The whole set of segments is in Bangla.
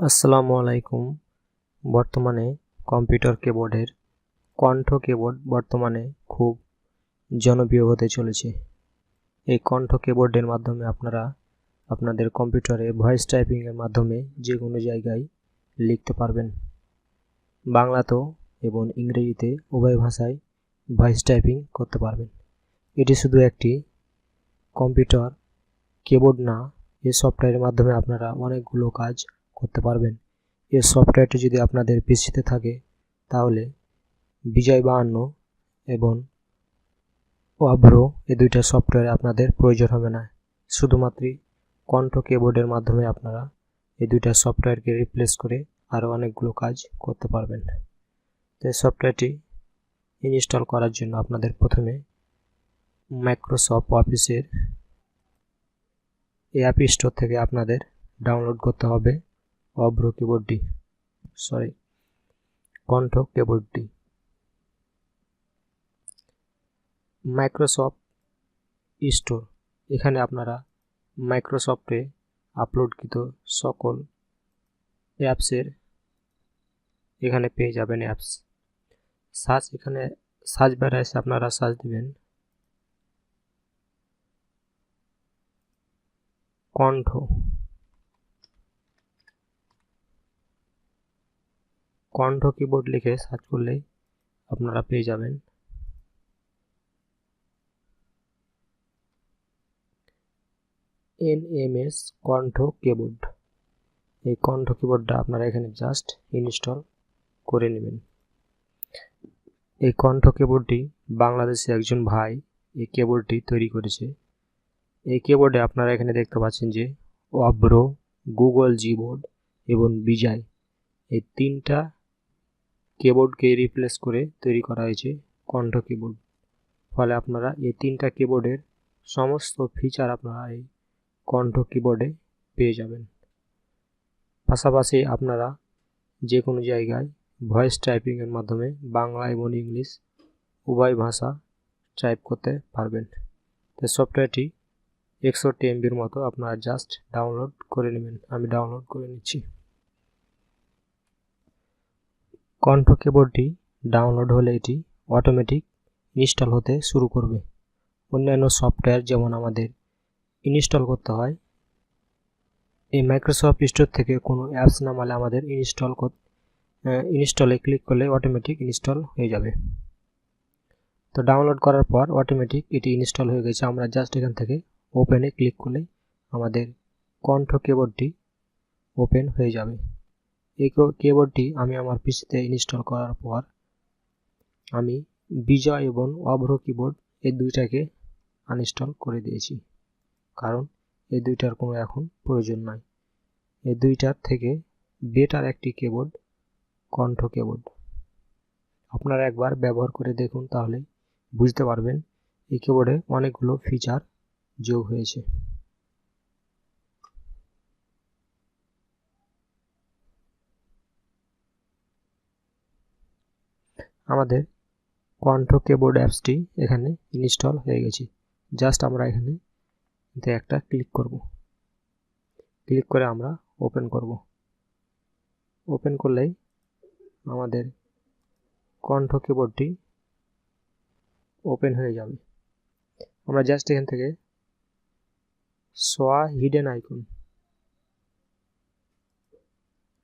আসসালামু আলাইকুম। বর্তমানে কম্পিউটার কিবোর্ডের কণ্ঠ কিবোর্ড বর্তমানে খুব জনপ্রিয় হতে চলেছে। এই কণ্ঠ কিবোর্ডের মাধ্যমে আপনারা আপনাদের কম্পিউটারে ভয়েস টাইপিংয়ের মাধ্যমে যে কোনো জায়গায় লিখতে পারবেন। বাংলাতেও এবং ইংরেজিতে উভয় ভাষায় ভয়েস টাইপিং করতে পারবেন। এটি শুধু একটি কম্পিউটার কিবোর্ড না এই সফটওয়্যারের মাধ্যমে আপনারা অনেকগুলো কাজ করতে পারবেন। এই সফটওয়্যারটি যদি আপনাদের পিসিতে থাকে, তাহলে বিজয় বাহান্ন এবং অভ্র এই দুইটা সফটওয়্যার আপনাদের প্রয়োজন হবে না। শুধুমাত্র কণ্ঠ কিবোর্ডের মাধ্যমে আপনারা এই দুইটা সফটওয়্যারকে রিপ্লেস করে আরও অনেকগুলো কাজ করতে পারবেন। তো এই সফটওয়্যারটি ইনস্টল করার জন্য আপনাদের প্রথমে মাইক্রোসফট অফিসের এই অ্যাপ স্টোর থেকে আপনাদের ডাউনলোড করতে হবে। অভ্র কিবোর্ডটি সরি কণ্ঠ কিবোর্ডটি মাইক্রোসফট স্টোর এখানে আপনারা মাইক্রোসফটে আপলোডকৃত সকল অ্যাপসের এখানে পেয়ে যাবেন অ্যাপস সার্চ এখানে সার্চ বারে এসে আপনারা সার্চ দিবেন কণ্ঠ। কণ্ঠ কিবোর্ড লিখে সার্চ করলেই আপনারা পেয়ে যাবেন। N M S Kontho keyboard এই কণ্ঠ কিবোর্ডটা আপনারা এখানে জাস্ট ইনস্টল করে নেবেন। এই কণ্ঠ কিবোর্ডটি বাংলাদেশে একজন ভাই এই কিবোর্ডটি তৈরি করেছে। এই কিবোর্ডে আপনারা এখানে দেখতে পাচ্ছেন যে অভ্র, গুগল, জিবোর্ড এবং বিজয় এই তিনটা কিবোর্ডকে রিপ্লেস করে তৈরি করা হয়েছে কণ্ঠ কিবোর্ড ফলে আপনারা এই তিনটা কিবোর্ডের সমস্ত ফিচার আপনারা এই কণ্ঠ কিবোর্ডে পেয়ে যাবেন। পাশাপাশি আপনারা যে কোনো জায়গায় ভয়েস টাইপিংয়ের মাধ্যমে বাংলা এবং ইংলিশ উভয় ভাষা টাইপ করতে পারবেন। তো সফটওয়্যারটি একষট্টি এমবির মতো আপনারা জাস্ট ডাউনলোড করে নেবেন। আমি ডাউনলোড করে নিচ্ছি। কণ্ঠ কিবোর্ডটি ডাউনলোড হলে এটি অটোমেটিক ইনস্টল হতে শুরু করবে। অন্যান্য সফটওয়্যার যেমন আমাদের ইনস্টল করতে হয়। এই মাইক্রোসফট স্টোর থেকে কোনো অ্যাপস নামালে আমাদের ইনস্টল ইনস্টলে ক্লিক করলে অটোমেটিক ইনস্টল হয়ে যাবে। তো ডাউনলোড করার পর অটোমেটিক এটি ইনস্টল হয়ে গেছে। আমরা জাস্ট এখান থেকে ওপেনে ক্লিক করলে আমাদের কণ্ঠ কিবোর্ডটি ওপেন হয়ে যাবে। এই কিবোর্ডটি আমি আমার পিসিতে ইনস্টল করার পর আমি বিজয় এবং অভ্র কিবোর্ড এই দুইটাকে আনইনস্টল করে দিয়েছি। কারণ এই দুইটার কোনো এখন প্রয়োজন নাই। এই দুইটার থেকে বেটার একটি কিবোর্ড কণ্ঠ কিবোর্ড আপনারা একবার ব্যবহার করে দেখুন, তাহলে বুঝতে পারবেন এই কিবোর্ডে অনেকগুলো ফিচার যোগ হয়েছে। আমাদের কণ্ঠ কিবোর্ড অ্যাপসটি এখানে ইনস্টল হয়ে গেছে। জাস্ট আমরা এখানে একটা ক্লিক করব। ক্লিক করে আমরা ওপেন করব। ওপেন করলেই আমাদের কণ্ঠ কিবোর্ডটি ওপেন হয়ে যাবে। আমরা জাস্ট এখান থেকে সোয়া হিডেন আইকন,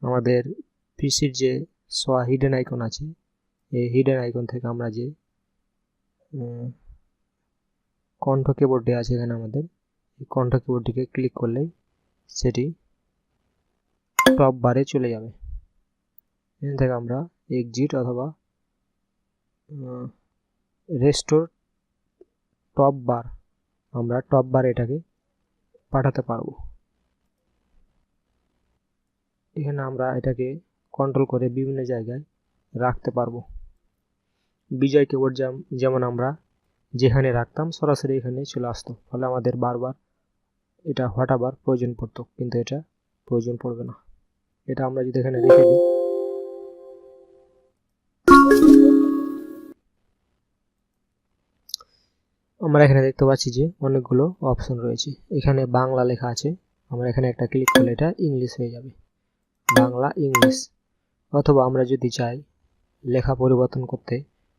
আমাদের পিসির যে সোয়া হিডেন আইকন আছে এই হিডেন আইকন থেকে আমরা যে কণ্ঠ কিবোর্ডটি আছে এখানে আমাদের, এই কণ্ঠ কিবোর্ডটিকে ক্লিক করলেই সেটি টপ বারে চলে যাবে। এখান থেকে আমরা এক্সিট অথবা রেস্টোর টপ বার আমরা টপ বার এটাকে পাঠাতে পারব। এখানে আমরা এটাকে কন্ট্রোল করে বিভিন্ন জায়গায় রাখতে পারব। বিজয় কিবোর্ড যেমন আমরা যেখানে রাখতাম, সরাসরি এখানে চলে আসতো। ফলে আমাদের বারবার এটা হটাবার প্রয়োজন পড়তো, কিন্তু এটা প্রয়োজন পড়বে না। এটা আমরা যদি এখানে রেখে দিই। আমরা এখানে দেখতে পাচ্ছি যে অনেকগুলো অপশন রয়েছে। এখানে বাংলা লেখা আছে। আমরা এখানে একটা ক্লিক করলে এটা ইংলিশ হয়ে যাবে। বাংলা ইংলিশ অথবা আমরা যদি চাই লেখা পরিবর্তন করতে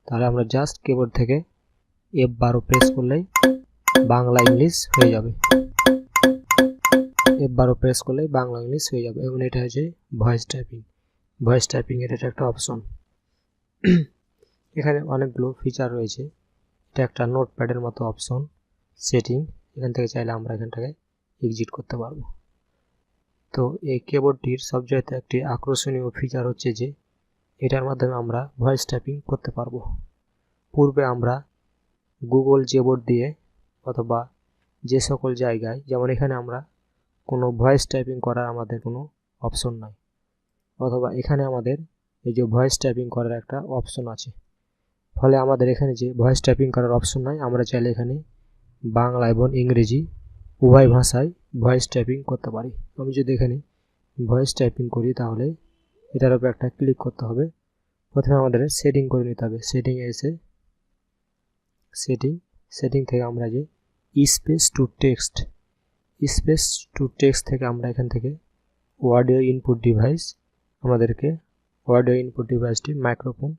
তাহলে আমরা জাস্ট কিবোর্ড থেকে এফ বারো প্রেস করলেই বাংলা ইংলিশ হয়ে যাবে। এফ বারো প্রেস করলেই বাংলা ইংলিশ হয়ে যাবে। এবং এটা হচ্ছে ভয়েস টাইপিং ভয়েস টাইপিং এটা একটা অপশন এখানে অনেকগুলো ফিচার রয়েছে। এটা একটা নোটপ্যাডের মতো অপশন সেটিং এখান থেকে চাইলে আমরা এখানটাকে এক্সিট করতে পারব। তো এই কিবোর্ডটির সবচাইতে একটি আকর্ষণীয় ফিচার হচ্ছে যে এটার মাধ্যমে আমরা ভয়েস টাইপিং করতে পারব। পূর্বে আমরা গুগল জেবোর্ড দিয়ে অথবা যে সকল জায়গায়, যেমন এখানে আমরা কোনো ভয়েস টাইপিং করার আমাদের কোনো অপশন নাই, অথবা এখানে আমাদের এই যে ভয়েস টাইপিং করার একটা অপশন আছে। ফলে আমাদের এখানে যে ভয়েস টাইপিং করার অপশন নাই, আমরা চাইলে এখানে বাংলা এবং ইংরেজি উভয় ভাষায় ভয়েস টাইপিং করতে পারি। আমি যদি এখানে ভয়েস টাইপিং করি তাহলে এটার উপর একটা ক্লিক করতে হবে। প্রথমে আমাদের সেটিং করে নিতে হবে। সেটিংয়ে এসে সেটিং সেটিং থেকে আমরা যে space to text space to text থেকে আমরা এখান থেকে অডিও ইনপুট ডিভাইস আমাদেরকে অডিও ইনপুট ডিভাইসটি মাইক্রোফোন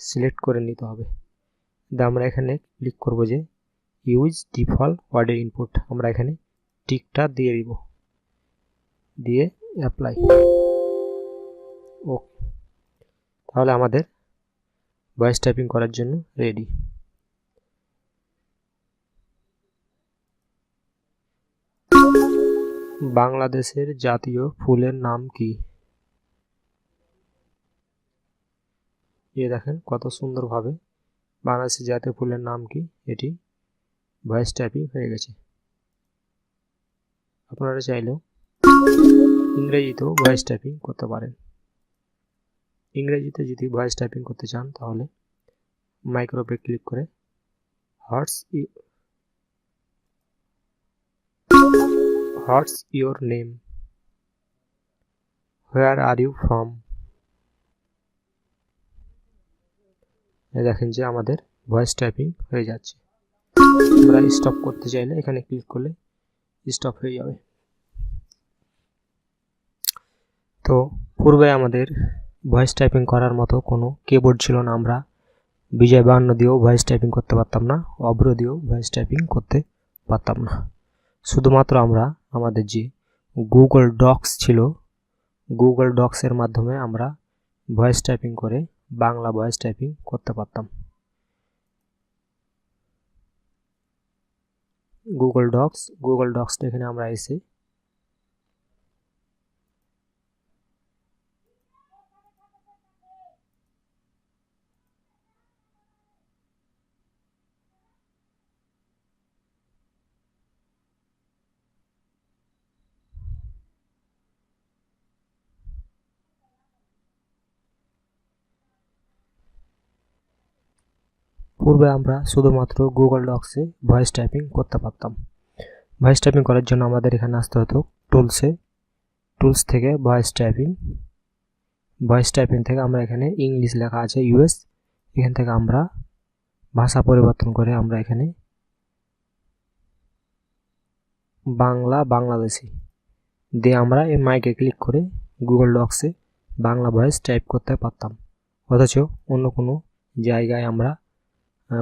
সিলেক্ট করে নিতে হবে। আমরা এখানে ক্লিক করব যে ইউজ ডিফল্ট অডিও ইনপুট আমরা এখানে টিকটা দিয়ে দিব। দিয়ে অ্যাপ্লাই ওকে। তাহলে আমাদের ভয়েস টাইপিং করার জন্য রেডি বাংলাদেশের জাতীয় ফুলের নাম কি? এ দেখেন কত সুন্দরভাবে বাংলাদেশের জাতীয় ফুলের নাম কি? এটি ভয়েস টাইপিং হয়ে গেছে। আপনারা চাইলেও ইংরেজিতেও ভয়েস টাইপিং করতে পারেন। ইংরেজিতে যদি ভয়েস টাইপিং করতে চান, তাহলে মাইক্রোপে ক্লিক করে what's what's your name where are you from দেখেন যে আমাদের ভয়েস টাইপিং হয়ে যাচ্ছে। আমরা স্টপ করতে চাইলে এখানে ক্লিক করলে স্টপ হয়ে যাবে। তো, পূর্বে আমাদের ভয়েস টাইপিং করার মতো কোনো কিবোর্ড ছিল না আমরা। বিজয় বাহান্ন দিয়েও ভয়েস টাইপিং করতে পারতাম না অব্র দিয়েও ভয়েস টাইপিং করতে পারতাম না। শুধুমাত্র আমরা, আমাদের যে গুগল ডক্স ছিল গুগল ডক্সের মাধ্যমে আমরা ভয়েস টাইপিং করে বাংলা ভয়েস টাইপিং করতে পারতাম। গুগল ডক্স গুগল ডক্সটা এখানে আমরা এসে পূর্বে আমরা শুধুমাত্র গুগল ডক্সে ভয়েস টাইপিং করতে পারতাম। ভয়েস টাইপিং করার জন্য আমাদের এখানে আসতে হতো টুলসে টুলস থেকে ভয়েস টাইপিং ভয়েস টাইপিং থেকে আমরা এখানে ইংলিশ লেখা আছে ইউএস এখান থেকে আমরা ভাষা পরিবর্তন করে আমরা এখানে বাংলা বাংলাদেশি। দিয়ে আমরা এই মাইকে ক্লিক করে গুগল ডক্সে বাংলা ভয়েস টাইপ করতে পারতাম। অথচ অন্য কোনো জায়গায় আমরা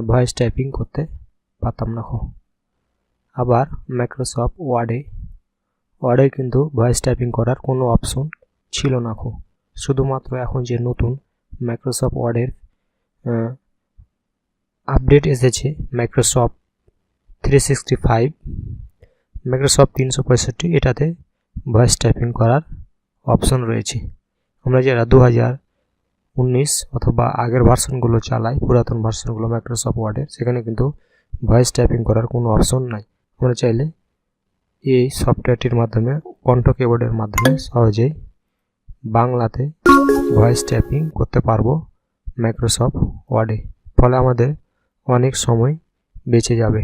ভয়েস টাইপিং করতে পারতাম না আবার মাইক্রোসফট ওয়ার্ডে ওয়ার্ডে কিন্তু ভয়েস টাইপিং করার কোনো অপশন ছিল না খো শুধুমাত্র এখন যে নতুন মাইক্রোসফট ওয়ার্ডের আপডেট এসেছে Microsoft three sixty five Microsoft তিনশো পঁয়ষট্টি, এটাতে ভয়েস টাইপিং করার অপশন রয়েছে। আমরা যারা দু হাজার উনিশ অথবা আগের ভার্সনগুলো চালাই পুরাতন ভার্সনগুলো মাইক্রোসফট ওয়ার্ডের সেখানে কিন্তু ভয়েস টাইপিং করার কোনো অপশন নাই। আমরা চাইলে এই সফটওয়্যারটির মাধ্যমে, কণ্ঠ কিবোর্ডের মাধ্যমে সহজেই বাংলাতে ভয়েস টাইপিং করতে পারব মাইক্রোসফট ওয়ার্ডে ফলে আমাদের অনেক সময় বেঁচে যাবে।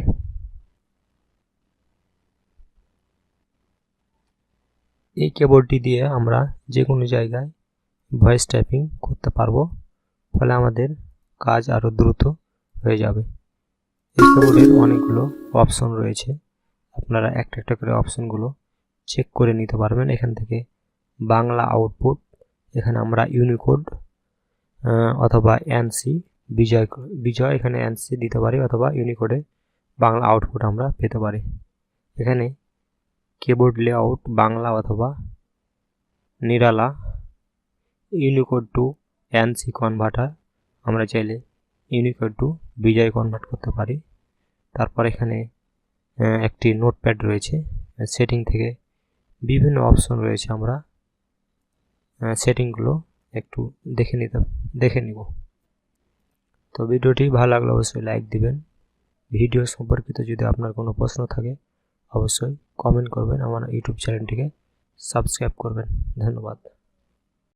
এই কিবোর্ডটি দিয়ে আমরা যে কোনো জায়গায় ভয়েস টাইপিং করতে পারব, ফলে আমাদের কাজ আরও দ্রুত হয়ে যাবে। এই অনেকগুলো অপশন রয়েছে। আপনারা একটা একটা করে অপশনগুলো চেক করে নিতে পারবেন। এখান থেকে বাংলা আউটপুট এখানে আমরা ইউনিকোড অথবা এনসি বিজয় বিজয় এখানে এনসি দিতে পারি, অথবা ইউনিকোডে বাংলা আউটপুট আমরা পেতে পারি। এখানে কিবোর্ড লেআউট বাংলা অথবা নিরালা ইউনিকোড টু এনসি কনভার্টার আমরা চাইলে ইউনিকোড টু বিজয় কনভার্ট করতে পারি। তারপর এখানে একটি নোটপ্যাড রয়েছে। সেটিং থেকে বিভিন্ন অপশন রয়েছে আমরা। সেটিংগুলো একটু দেখে নিতে, দেখে নিব। তো ভিডিওটি ভালো লাগলে অবশ্যই লাইক দিবেন। ভিডিও সম্পর্কিত যদি আপনার কোনো প্রশ্ন থাকে, অবশ্যই কমেন্ট করবেন। আমার ইউটিউব চ্যানেলটিকে সাবস্ক্রাইব করবেন। ধন্যবাদ।